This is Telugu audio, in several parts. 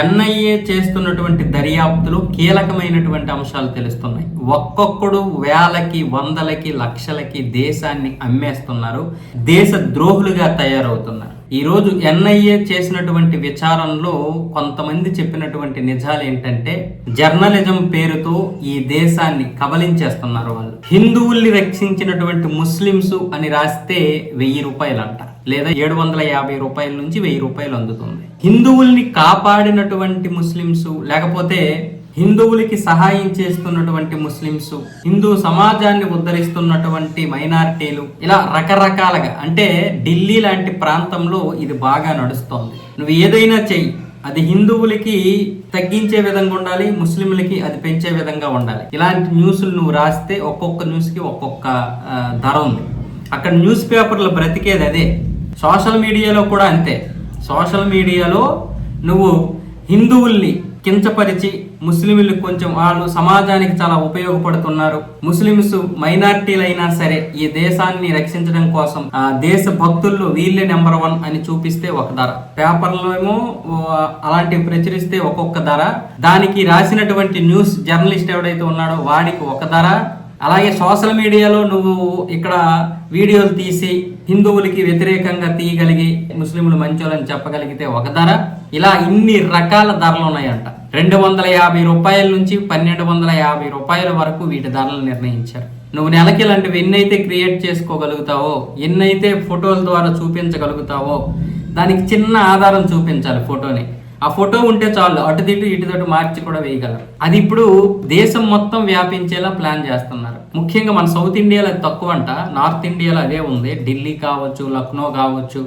ఎన్ఐఏ చేస్తున్నటువంటి దర్యాప్తులో కీలకమైనటువంటి అంశాలు తెలుస్తున్నాయి. ఒక్కొక్కడు వేలకి వందలకి లక్షలకి దేశాన్ని అమ్మేస్తున్నారు. దేశ ద్రోహులుగా తయారవుతున్నారు. ఈరోజు ఎన్ఐఏ చేసినటువంటి విచారణలో కొంతమంది చెప్పినటువంటి నిజాలు ఏంటంటే జర్నలిజం పేరుతో ఈ దేశాన్ని కబలించేస్తున్నారు వాళ్ళు. హిందువుల్ని రక్షించినటువంటి ముస్లిమ్స్ అని రాస్తే వెయ్యి రూపాయలంట లేదా ఏడు వందల యాభై రూపాయల నుంచి వెయ్యి రూపాయలు అందుతుంది. హిందువుల్ని కాపాడినటువంటి ముస్లిమ్స్ లేకపోతే హిందువులకి సహాయం చేస్తున్నటువంటి ముస్లింస్ హిందూ సమాజాన్ని ఉద్ధరిస్తున్నటువంటి మైనారిటీలు ఇలా రకరకాలుగా అంటే ఢిల్లీ లాంటి ప్రాంతంలో ఇది బాగా నడుస్తోంది. నువ్వు ఏదైనా చెయ్యి. అది హిందువులకి తగ్గించే విధంగా ఉండాలి ముస్లింలకి అది పెంచే విధంగా ఉండాలి. ఇలాంటి న్యూస్లు నువ్వు రాస్తే ఒక్కొక్క న్యూస్కి ఒక్కొక్క ధర ఉంది. అక్కడ న్యూస్ పేపర్లు బ్రతికేది అదే. సోషల్ మీడియాలో కూడా అంతే. సోషల్ మీడియాలో నువ్వు హిందువుల్ని కించపరిచి ముస్లింలు కొంచెం వాళ్ళు సమాజానికి చాలా ఉపయోగపడుతున్నారు. ముస్లిమ్స్ మైనార్టీలైనా సరే ఈ దేశాన్ని రక్షించడం కోసం ఆ దేశ భక్తుల్లో వీళ్ళే నెంబర్ వన్ అని చూపిస్తే ఒక ధర. పేపర్లో ఏమో అలాంటివి ప్రచురిస్తే ఒక్కొక్క ధర. దానికి రాసినటువంటి న్యూస్ జర్నలిస్ట్ ఎవడైతే ఉన్నాడో వాడికి ఒక ధర. అలాగే సోషల్ మీడియాలో నువ్వు ఇక్కడ వీడియోలు తీసి హిందువులకి వ్యతిరేకంగా తీయగలిగి ముస్లింలు మంచోళ్ళని చెప్పగలిగితే ఒక ధర. ఇలా ఇన్ని రకాల ధరలు ఉన్నాయంట. రెండు వందల యాభై రూపాయల నుంచి పన్నెండు వందల యాభై రూపాయల వరకు వీటి ధరలు నిర్ణయించారు. నువ్వు నెలకి ఇలాంటివి ఎన్నైతే క్రియేట్ చేసుకోగలుగుతావో ఎన్నైతే ఫోటోల ద్వారా చూపించగలుగుతావో దానికి చిన్న ఆధారం చూపించాలి ఫోటోని. ఆ ఫోటో ఉంటే చాలు అటు తిట్టు ఇటు తోటి మార్చి కూడా వేయగలరు అది ఇప్పుడు దేశం మొత్తం వ్యాపించేలా ప్లాన్ చేస్తున్నారు. ముఖ్యంగా మన సౌత్ ఇండియాలో తక్కువ అంట నార్త్ ఇండియాలో అదే ఉంది. ఢిల్లీ కావచ్చు లక్నో కావచ్చు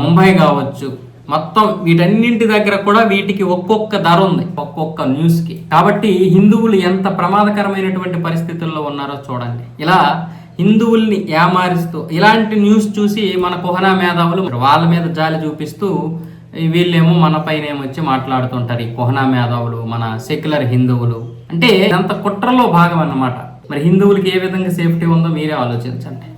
ముంబై కావచ్చు మొత్తం వీటన్నింటి దగ్గర కూడా వీటికి ఒక్కొక్క ధర ఉంది ఒక్కొక్క న్యూస్కి కాబట్టి హిందువులు ఎంత ప్రమాదకరమైనటువంటి పరిస్థితుల్లో ఉన్నారో చూడండి. ఇలా హిందువుల్ని ఏమారిస్తూ ఇలాంటి న్యూస్ చూసి మన కుహనా మేధావులు వాళ్ళ మీద జాలి చూపిస్తూ వీళ్ళేమో మన పైన ఏమొచ్చి మాట్లాడుతుంటారు ఈ కుహనా మేధావులు మన సెక్యులర్ హిందువులు. అంటే అంత కుట్రలో భాగం అన్నమాట. మరి హిందువులకి ఏ విధంగా సేఫ్టీ ఉందో మీరే ఆలోచించండి.